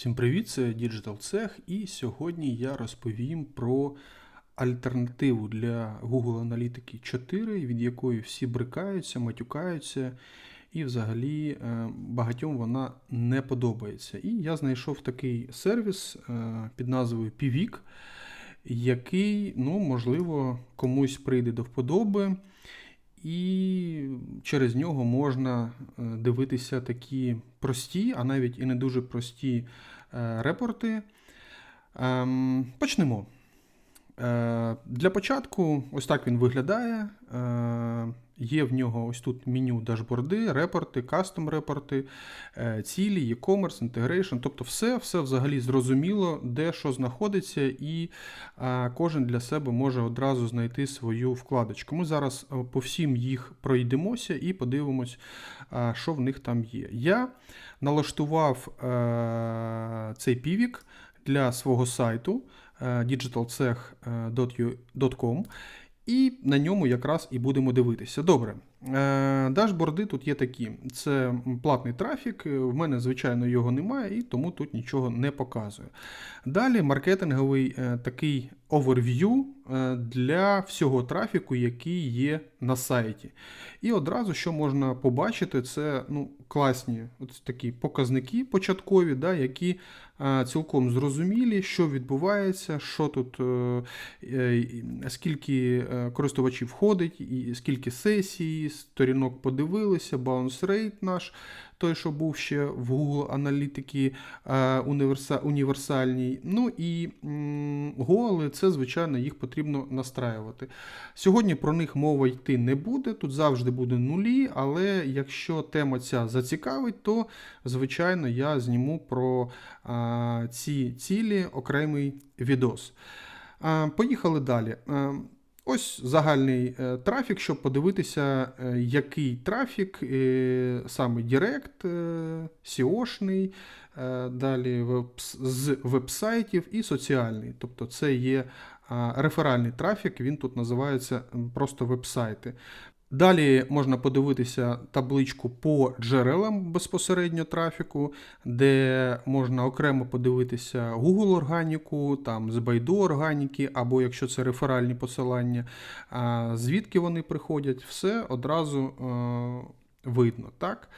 Всім привіт, це Digital Cech і сьогодні я розповім про альтернативу для Google Аналітики 4, від якої всі брикаються, матюкаються, і взагалі е, багатьом вона не подобається. І я знайшов такий сервіс е, під назвою Pivik, який, ну, можливо, комусь прийде до вподоби. І через нього можна е, дивитися такі прості, а навіть і не дуже прості е, репорти. Ем, Почнемо. Е, Для початку, ось так він виглядає. Є в нього ось тут меню дашборди, репорти, кастом репорти, е, цілі, e-commerce, integration, тобто все, все взагалі зрозуміло, де що знаходиться, і е, кожен для себе може одразу знайти свою вкладочку. Ми зараз е, по всім їх пройдемося і подивимось, що в них там є. Я налаштував цей півік для свого сайту digitalcech.com і на ньому якраз і будемо дивитися. Добре. Е, Дашборди тут є такі: це платний трафік. е, В мене, звичайно, його немає, і тому тут нічого не показую. Далі маркетинговий е, такий оверв'ю для всього трафіку, який є на сайті. І одразу, що можна побачити, це ну, класні от такі показники початкові, да, які цілком зрозумілі, що відбувається, що тут, скільки користувачів входить, скільки сесій, сторінок подивилися, bounce rate наш, той, що був ще в Google аналітики е, універсальній. Ну і м, голи, це, звичайно, їх потрібно настраювати. Сьогодні про них мова йти не буде, тут завжди буде нулі, але якщо тема ця зацікавить, то, звичайно, я зніму про ці цілі окремий відос. Поїхали далі. Ось загальний е, трафік, щоб подивитися, е, який трафік, саме е, SEO-шний, е, далі з вебсайтів і соціальний. Тобто це є реферальний трафік, він тут називається просто вебсайти. Далі можна подивитися табличку по джерелам безпосередньо трафіку, де можна окремо подивитися Google органіку, там з Байду органіки, або якщо це реферальні посилання, звідки вони приходять, все одразу е, видно. Так?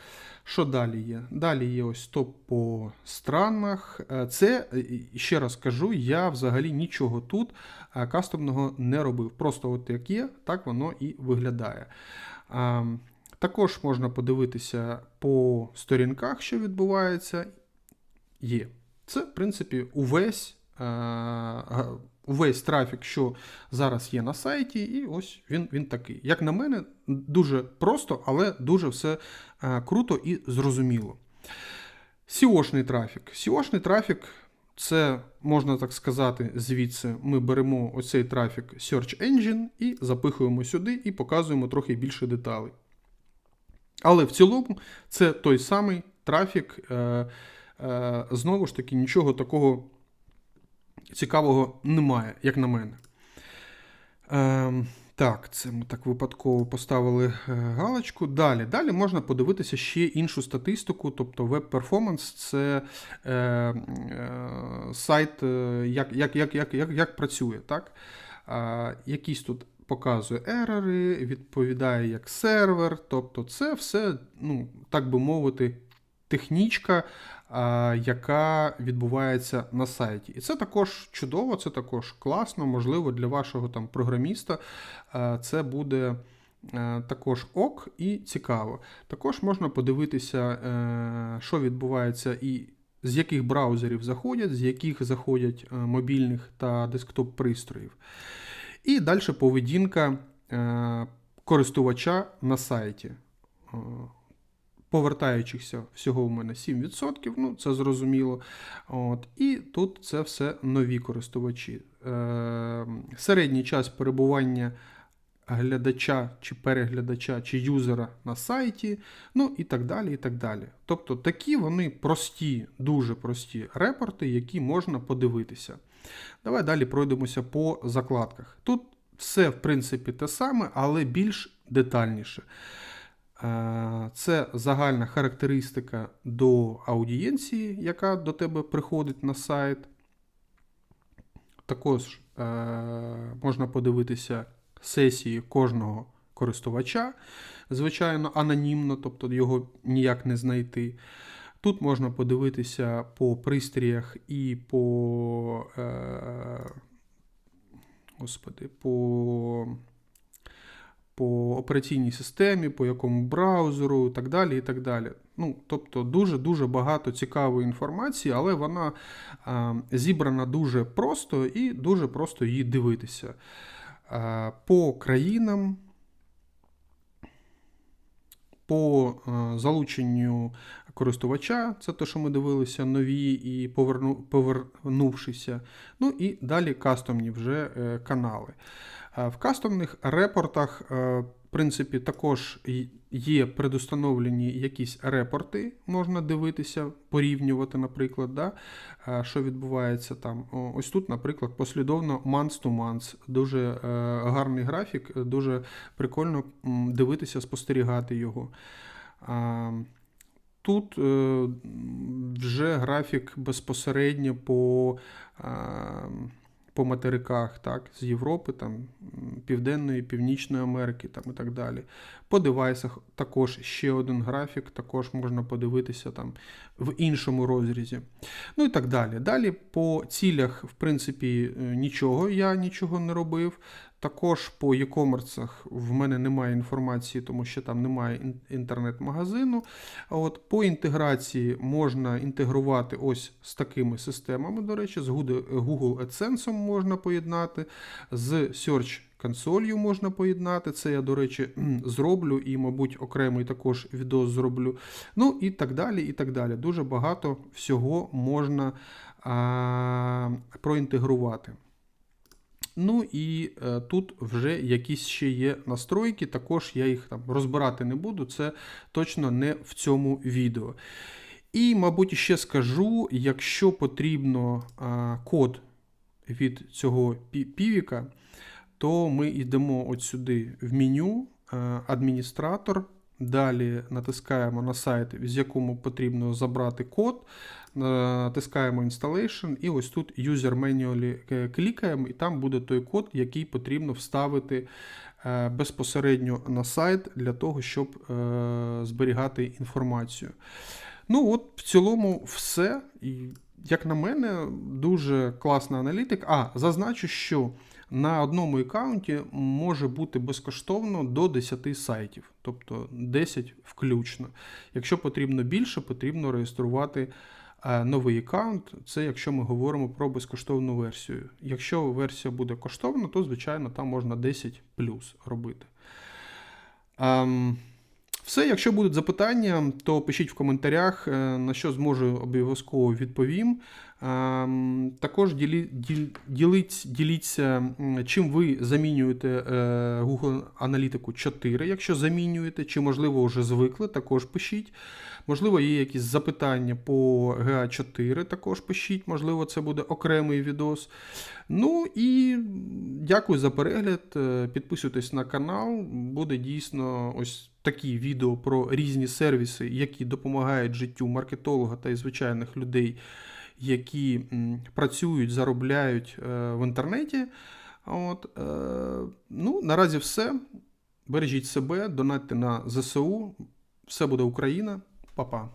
Що далі є? Далі є ось топ по странах. Е, Це, е, ще раз кажу, я взагалі нічого тут е, кастомного не робив. Просто от як є, так воно і виглядає. Також можна подивитися по сторінках, що відбувається. Є. Це, в принципі, увесь, увесь трафік, що зараз є на сайті, і ось він, він такий. Як на мене, дуже просто, але дуже все е, круто і зрозуміло. SEO-шний трафік. SEO-шний трафік це, можна так сказати, звідси ми беремо оцей трафік Search Engine і запихуємо сюди і показуємо трохи більше деталей. Але в цілому це той самий трафік. Е, е, знову ж таки, нічого такого цікавого немає, як на мене. Ем, так, це ми так випадково поставили е, галочку. Далі. Далі можна подивитися ще іншу статистику, тобто Web Performance це е, е, сайт, е, як, як, як, як, як, як працює. Так? Е, якісь тут показує ерори, відповідає як сервер. Тобто це все, ну, так би мовити, технічка, яка відбувається на сайті. І це також чудово, це також класно, можливо, для вашого там програміста це буде. е, Також ок і цікаво. Також можна подивитися, е, що відбувається і з яких браузерів заходять, з яких заходять е, мобільних та десктоп пристроїв. І далі поведінка користувача на сайті. Повертаючихся всього в мене 7%, ну це зрозуміло. От, І тут це все нові користувачі. Е, середній час перебування глядача чи переглядача чи юзера на сайті, ну і так далі. і так далі. Тобто такі вони прості, дуже прості репорти, які можна подивитися. Давай далі пройдемося по закладках. Тут все, в принципі, те саме, але більш детальніше. Е, Це загальна характеристика до аудієнції, яка до тебе приходить на сайт. Також е, можна подивитися сесії кожного користувача, звичайно, анонімно, тобто його ніяк не знайти. Тут можна подивитися по пристріях і по, е, господи, по, по операційній системі, по якому браузеру так далі. і так далі. Ну, Тобто дуже-дуже багато цікавої інформації, але вона е, зібрана дуже просто і дуже просто її дивитися. Е, по країнам. По е, залученню користувача, це те, що ми дивилися, нові і поверну, повернувшися. Ну і далі кастомні вже е, канали. Е, в кастомних репортах, е, в принципі, також є предустановлені якісь репорти, можна дивитися, порівнювати, наприклад, да, що відбувається там. Ось тут, наприклад, послідовно month to month. Дуже гарний графік, дуже прикольно дивитися, спостерігати його. Тут е, вже графік безпосередньо по по материках, так, з Європи, там, Південної, Північної Америки там, і так далі. По девайсах також ще один графік, також можна подивитися там в іншому розрізі. Ну і так далі. Далі по цілях, в принципі, е, нічого, я нічого не робив. Також по e-commerce в мене немає інформації, тому що там немає інтернет-магазину. От По інтеграції можна інтегрувати ось з такими системами, до речі, з Google AdSense можна поєднати, з Search консолью можна поєднати. Це я, до речі, зроблю і, мабуть, окремий також відео зроблю. Ну і так далі. і так далі. Дуже багато всього можна а, проінтегрувати. Ну і е, тут вже якісь ще є настройки, також я їх там розбирати не буду, це точно не в цьому відео. І, мабуть, ще скажу: якщо потрібно е, код від цього півіка, то ми йдемо от сюди в меню, е, адміністратор. Далі натискаємо на сайт, з якому потрібно забрати код, натискаємо Installation, і ось тут User Manually е, клікаємо, і там буде той код, який потрібно вставити е, безпосередньо на сайт для того, щоб зберігати інформацію. Ну, от В цілому, все. Як на мене, дуже класна аналітика. А, зазначу, що на одному аккаунті може бути безкоштовно до 10 сайтів, тобто 10 включно. Якщо потрібно більше, потрібно реєструвати е, новий аккаунт. Це якщо ми говоримо про безкоштовну версію. Якщо версія буде коштовна, то, звичайно, там можна 10 плюс робити. Ем, все, якщо будуть запитання, то пишіть в коментарях, е, на що зможу обов'язково відповім. Ем, також ділі, діліть, діліться, чим ви замінюєте е, Google Аналітику 4, якщо замінюєте, чи, можливо, вже звикли, також пишіть. Можливо, є якісь запитання по GA4, також пишіть, можливо, це буде окремий відос. Ну і дякую за перегляд. Е, підписуйтесь на канал, буде дійсно ось такі відео про різні сервіси, які допомагають життю маркетолога та і звичайних людей які працюють, заробляють е, в інтернеті. От, е, ну, Наразі все. Бережіть себе, донатьте на ЗСУ. Все буде Україна. Па-па.